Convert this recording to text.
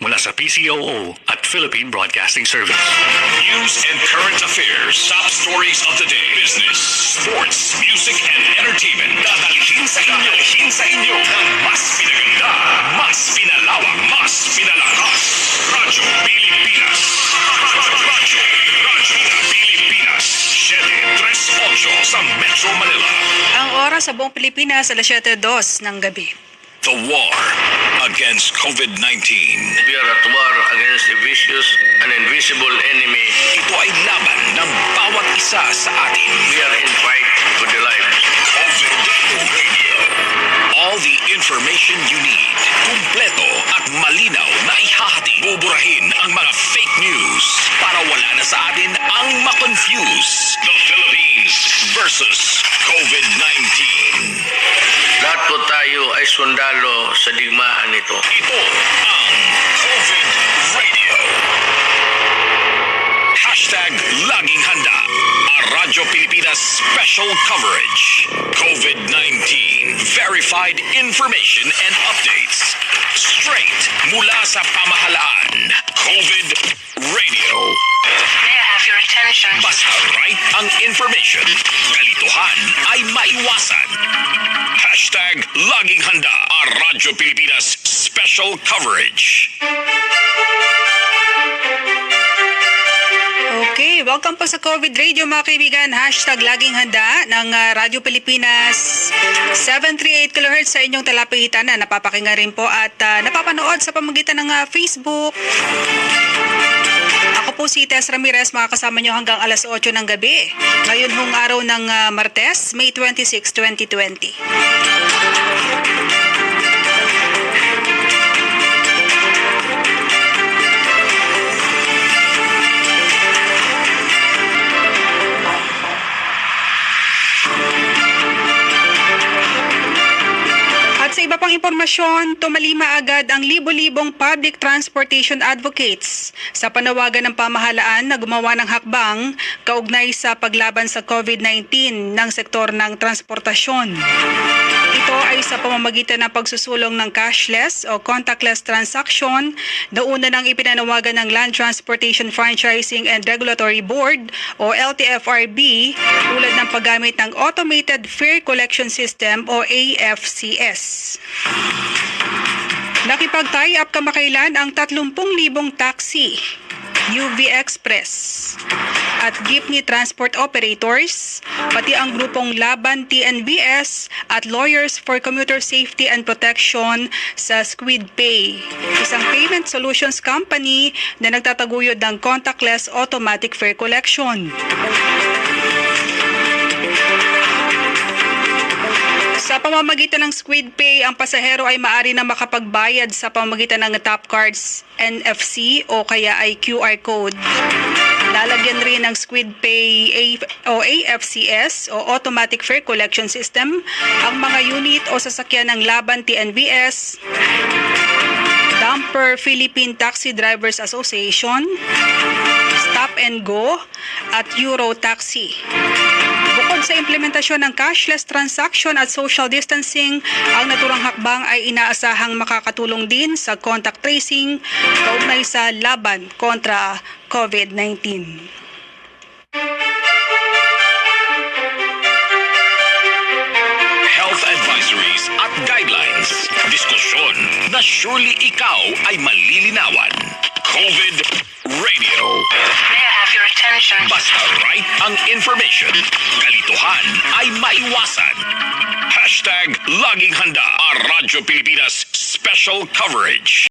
mula sa PCOO at Philippine Broadcasting Service. News and current affairs. Top stories of the day. Business, sports, music, and entertainment. Dadalhin sa inyo. Dadalhin sa inyo ng mas pinaganda, mas pinalawak, mas pinalakas. Radyo Pilipinas. Radyo, Radyo Pilipinas. 738 sa Metro Manila. Ang oras sa buong Pilipinas, alas 7.02 ng gabi. The war against COVID-19. We are at war against a vicious and invisible enemy. Ito ay laban ng bawat isa sa atin. We are in fight for the lives. COVID Radio. All the information you need. Kumpleto at malinaw na ihahati. Buburahin ang mga fake news sundalo sa digmaan nito. Ito ang COVID Radio. Hashtag. A Radyo Pilipinas special coverage. COVID-19. Verified information and updates. Straight mula sa pamahalaan. COVID Radio. May I have your attention? Basta right ang information. Kalituhan ay maiwasan. Hashtag Laging Handa. Radyo Pilipinas special coverage. Okay, welcome po sa COVID Radio mga kaibigan. Hashtag laging handa ng ah, Radyo Pilipinas 738 kHz sa inyong talapitan na napapakinggan rin po at ah, napapanood sa pamagitan ng ah, Facebook. Ako po si Tess Ramirez, makakasama nyo hanggang alas 8 ng gabi. Ngayon hong araw ng ah, Martes, May 26, 2020. Iba pang impormasyon, tumalima agad ang libo-libong public transportation advocates sa panawagan ng pamahalaan na gumawa ng hakbang kaugnay sa paglaban sa COVID-19 ng sektor ng transportasyon. Ito ay sa pamamagitan ng pagsusulong ng cashless o contactless transaction na una nang ipinanawagan ng Land Transportation Franchising and Regulatory Board o LTFRB tulad ng paggamit ng Automated Fare Collection System o AFCS. Nakipag-tie up kamakailan ang 30,000 taxi, UV Express, at jeepney transport operators, pati ang grupong Laban TNBS at Lawyers for Commuter Safety and Protection sa Squid Pay, isang payment solutions company na nagtataguyod ng contactless automatic fare collection. Sa pamamagitan ng Squid Pay, ang pasahero ay maaari na makapagbayad sa pamamagitan ng Top Cards NFC o kaya ay QR code. Lalagyan rin ng Squid Pay o AFCS o Automatic Fare Collection System ang mga unit o sasakyan ng Laban TNBS, Dumper Philippine Taxi Drivers Association, Stop and Go at Euro Taxi. Bukod sa implementasyon ng cashless transaction at social distancing, ang naturang hakbang ay inaasahang makakatulong din sa contact tracing kaugnay sa laban kontra COVID-19. Health advisories at guidelines. Diskusyon na surely ikaw ay malilinawan. COVID Radio. May I have your attention? Basta right ang information. Kalituhan ay maiwasan. Hashtag Laging Handa. A Radyo Pilipinas special coverage.